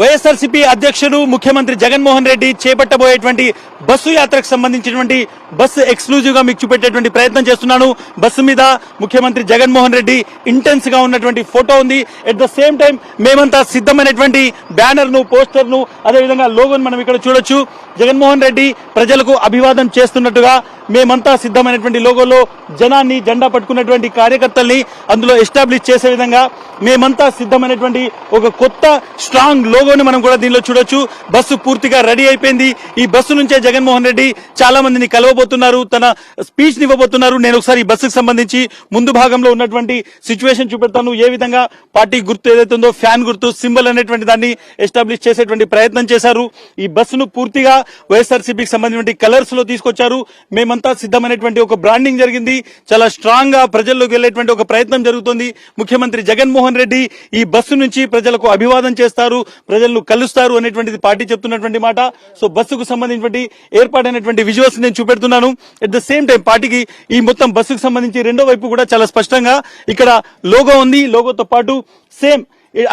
వైఎస్ఆర్సీపీ అధ్యక్షుడు ముఖ్యమంత్రి జగన్మోహన్ రెడ్డి చేపట్టబోయేటువంటి బస్సు యాత్రకు సంబంధించినటువంటి బస్సు ఎక్స్క్లూజివ్గా మీకు చూపెట్టేటువంటి ప్రయత్నం చేస్తున్నాను. బస్సు మీద ముఖ్యమంత్రి జగన్మోహన్ రెడ్డి ఇంటెన్స్గా ఉన్నటువంటి ఫోటో ఉంది. ఎట్ ద సేమ్ టైం మేమంతా సిద్ధమైనటువంటి బ్యానర్ను పోస్టర్ను అదేవిధంగా లోగోను మనం ఇక్కడ చూడొచ్చు. జగన్మోహన్ రెడ్డి ప్రజలకు అభివాదం చేస్తున్నట్టుగా మేమంతా సిద్ధమైనటువంటి లోగోలో జనాన్ని జెండా పట్టుకున్నటువంటి కార్యకర్తల్ని అందులో ఎస్టాబ్లిష్ చేసే విధంగా మేమంతా సిద్ధమైనటువంటి ఒక కొత్త స్ట్రాంగ్ లోగోని మనం కూడా దీనిలో చూడొచ్చు. బస్సు పూర్తిగా రెడీ అయిపోయింది. ఈ బస్సు నుంచే జగన్మోహన్ రెడ్డి చాలా మందిని కలవబోతున్నారు. తన స్పీచ్ ఇవ్వబోతున్నారు. నేను ఒకసారి ఈ బస్సుకు సంబంధించి ముందు భాగంలో ఉన్నటువంటి సిచ్యువేషన్ చూపెడతాను. ఏ విధంగా పార్టీ గుర్తు ఏదైతే ఉందో ఫ్యాన్ గుర్తు సింబల్ అనేటువంటి దాన్ని ఎస్టాబ్లిష్ చేసేటువంటి ప్రయత్నం చేశారు. ఈ బస్సును పూర్తిగా వైఎస్ఆర్సీపీకి సంబంధించిన కలర్స్లో తీసుకొచ్చారు. మేమంతా సిద్ధమైనటువంటి ఒక బ్రాండింగ్ జరిగింది. చాలా స్ట్రాంగ్గా ప్రజల్లోకి వెళ్ళేటువంటి ఒక ప్రయత్నం జరుగుతుంది. ముఖ్యమంత్రి జగన్మోహన్ రెడ్డి ఈ బస్సు నుంచి ప్రజలకు అభివాదం చేస్తారు. ప్రజలను కలుస్తారు అనేటువంటిది పార్టీ చెప్తున్నటువంటి మాట. సో బస్సుకు సంబంధించినటువంటి ఏర్పాటైనటువంటి విజువల్స్ నేను చూపెడుతున్నాను. అట్ ద సేమ్ టైం పార్టీకి ఈ మొత్తం బస్సుకు సంబంధించి రెండో వైపు కూడా చాలా స్పష్టంగా ఇక్కడ లోగో ఉంది. లోగోతో పాటు సేమ్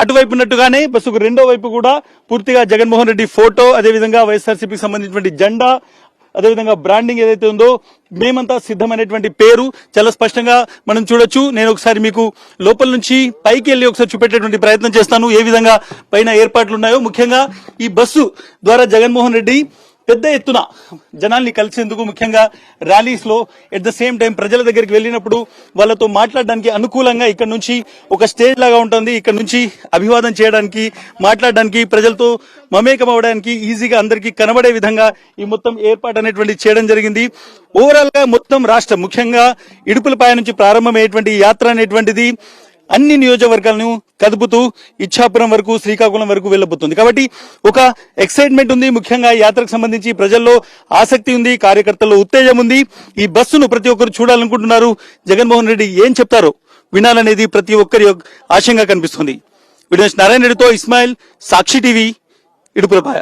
అటువైపు ఉన్నట్టుగానే బస్సుకు రెండో వైపు కూడా పూర్తిగా జగన్మోహన్ రెడ్డి ఫోటో అదేవిధంగా వైఎస్ఆర్సీపీకి సంబంధించినటువంటి జెండా అదేవిధంగా బ్రాండింగ్ ఏదైతే ఉందో మేమంతా సిద్ధమైనటువంటి పేరు చాలా స్పష్టంగా మనం చూడొచ్చు. నేను ఒకసారి మీకు లోపల నుంచి పైకి వెళ్ళి ఒకసారి చూపెట్టేటువంటి ప్రయత్నం చేస్తాను. ఏ విధంగా పైన ఏర్పాట్లు ఉన్నాయో. ముఖ్యంగా ఈ బస్సు ద్వారా జగన్మోహన్ రెడ్డి పెద్ద ఎత్తున జనాల్ని కలిసేందుకు ముఖ్యంగా ర్యాలీస్లో ఎట్ ద సేమ్ టైం ప్రజల దగ్గరికి వెళ్ళినప్పుడు వాళ్ళతో మాట్లాడడానికి అనుకూలంగా ఇక్కడ నుంచి ఒక స్టేజ్ లాగా ఉంటుంది. ఇక్కడ నుంచి అభివాదం చేయడానికి మాట్లాడడానికి ప్రజలతో మమేకం అవడానికి ఈజీగా అందరికీ కనబడే విధంగా ఈ మొత్తం ఏర్పాటు అనేటువంటి చేయడం జరిగింది. ఓవరాల్గా మొత్తం రాష్ట్రం ముఖ్యంగా ఇడుపులపాయ నుంచి ప్రారంభమయ్యేటువంటి యాత్ర అనేటువంటిది అన్ని నియోజకవర్గాలను కదుపుతూ ఇచ్చాపురం వరకు శ్రీకాకుళం వరకు వెళ్ళబోతుంది. కాబట్టి ఒక ఎక్సైట్మెంట్ ఉంది. ముఖ్యంగా యాత్రకు సంబంధించి ప్రజల్లో ఆసక్తి ఉంది కార్యకర్తల్లో ఉత్తేజం ఉంది. ఈ బస్సును ప్రతి ఒక్కరు చూడాలనుకుంటున్నారు. జగన్మోహన్ రెడ్డి ఏం చెప్తారో వినాలనేది ప్రతి ఒక్కరి యొక్క కనిపిస్తుంది. వీడియో నారాయణ రెడ్డితో ఇస్మాయిల్ సాక్షి టీవీ ఇడుపులపాయ.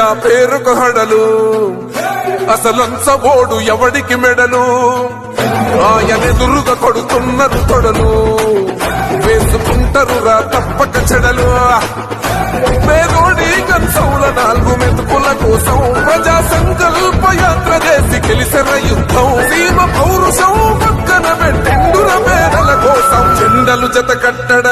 భయమెరుగని పేరుకు హడలు. అసలంచబోడు ఎవడికి మెడలు? ఆయనెదురుగా కొడుతున్నారు తొడలు వేసుకుంటారు రా తప్పక చెడలు. పేదోడి కంచౌల నాలుగు మెతుకుల కోసం ప్రజా సంకల్ప యాత్ర చేసి గెలిసిన యుద్ధం. సీమ పౌరుషం పక్కన పెట్టిండుర పేదల కోసం. జెండలు జత కట్టడమే